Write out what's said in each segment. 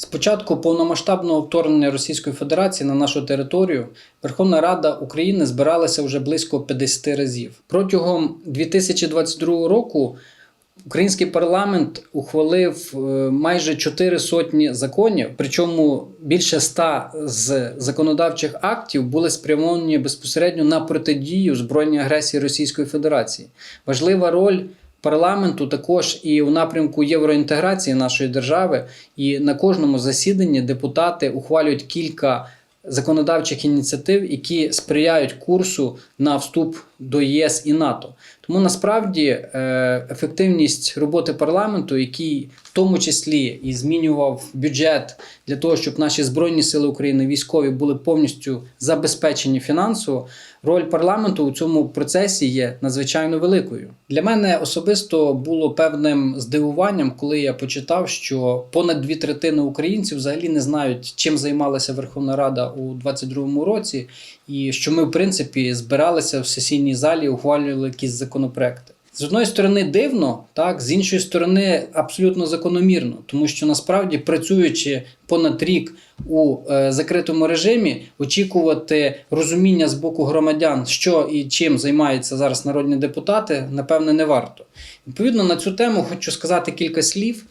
З початку повномасштабного вторгнення Російської Федерації на нашу територію Верховна Рада України збиралася вже близько 50 разів. Протягом 2022 року український парламент ухвалив е, майже 4 сотні законів, причому більше ста з законодавчих актів були спрямовані безпосередньо на протидію збройній агресії Російської Федерації. Важлива роль парламенту також і у напрямку євроінтеграції нашої держави. І на кожному засіданні депутати ухвалюють кілька законодавчих ініціатив, які сприяють курсу на вступ до ЄС і НАТО. Тому насправді е, ефективність роботи парламенту, який в тому числі і змінював бюджет для того, щоб наші збройні сили України військові були повністю забезпечені фінансово. Роль парламенту у цьому процесі є надзвичайно великою. Для мене особисто було певним здивуванням, коли я почитав, що понад дві третини українців взагалі не знають, чим займалася Верховна Рада у 2022 році, і що ми, в принципі, збиралися в сесійній залі, ухвалювали якісь законопроекти. З одної сторони дивно, так з іншої сторони абсолютно закономірно, тому що насправді працюючи понад рік у е, закритому режимі, очікувати розуміння з боку громадян, що і чим займаються зараз народні депутати, напевне, не варто. Відповідно на цю тему хочу сказати кілька слів.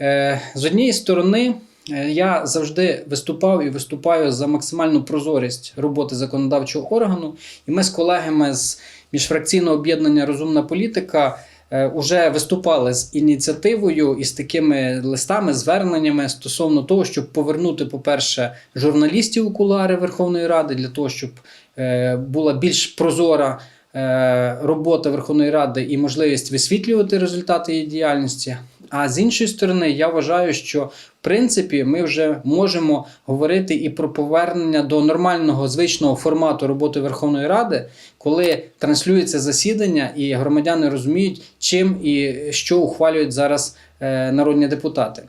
Е, з однієї сторони. Е, Я завжди виступав і виступаю за максимальну прозорість роботи законодавчого органу. І ми з колегами з міжфракційного об'єднання Розумна політика вже виступали з ініціативою і з такими листами, зверненнями стосовно того, щоб повернути, по-перше, журналістів у кулуари Верховної Ради для того, щоб е, була більш прозора. е, Робота Верховної Ради і можливість висвітлювати результати її діяльності. А з іншої сторони, я вважаю, що в принципі ми вже можемо говорити і про повернення до нормального звичного формату роботи Верховної Ради, коли транслюється засідання, і громадяни розуміють, чим і що ухвалюють зараз е, народні депутати.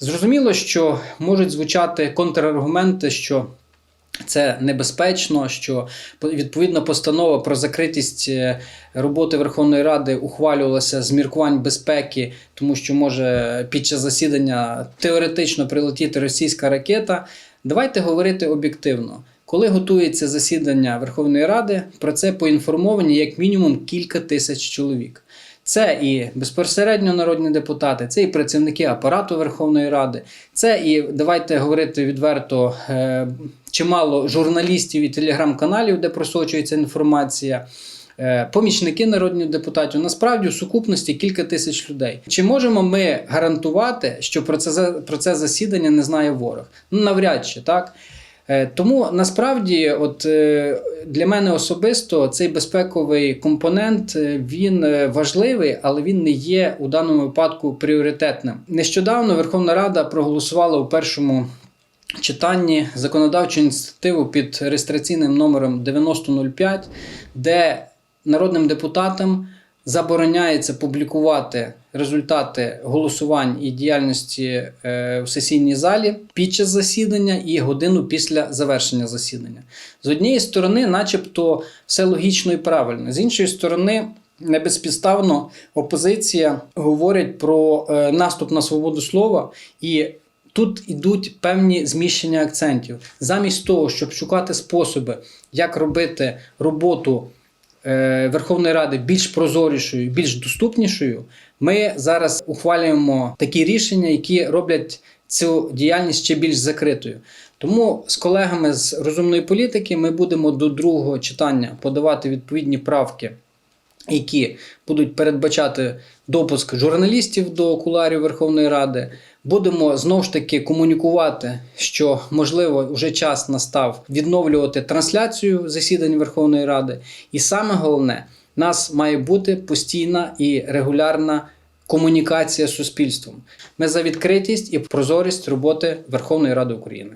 Зрозуміло, що можуть звучати контраргументи, що це небезпечно, що відповідна постанова про закритість е, роботи Верховної Ради ухвалювалася з міркувань безпеки, тому що може під час засідання теоретично прилетіти російська ракета. Давайте говорити об'єктивно. Коли готується засідання Верховної Ради, про це поінформовані як мінімум кілька тисяч чоловік. Це і безпосередньо народні депутати, це і працівники апарату Верховної Ради, це і давайте говорити відверто е, чимало журналістів і телеграм-каналів, де просочується інформація. е, Помічники народних депутатів насправді в сукупності кілька тисяч людей. Чи можемо ми гарантувати, що про це про це засідання не знає ворог? Ну навряд чи так. Е, Тому насправді, от е, для мене особисто цей безпековий компонент е, він важливий, але він не є у даному випадку пріоритетним. Нещодавно Верховна Рада проголосувала у першому читанні законодавчу ініціативу під реєстраційним номером 9005, де народним депутатам забороняється публікувати результати голосувань і діяльності е, в сесійній залі під час засідання і годину після завершення засідання. З однієї сторони, начебто, все логічно і правильно, з іншої сторони. Небезпідставно опозиція говорить про е, наступ на свободу слова, і тут ідуть певні зміщення акцентів. Замість того, щоб шукати способи, як робити роботу Верховної Ради більш прозорішою, більш доступнішою, ми зараз ухвалюємо такі рішення, які роблять цю діяльність ще більш закритою. Тому з колегами з розумної політики ми будемо до другого читання подавати відповідні правки, які будуть передбачати допуск журналістів до куларів Верховної Ради. Будемо знову ж таки комунікувати, що можливо вже час настав відновлювати трансляцію засідань Верховної Ради. І саме головне, нас має бути постійна і регулярна комунікація з суспільством. Ми за відкритість і прозорість роботи Верховної Ради України.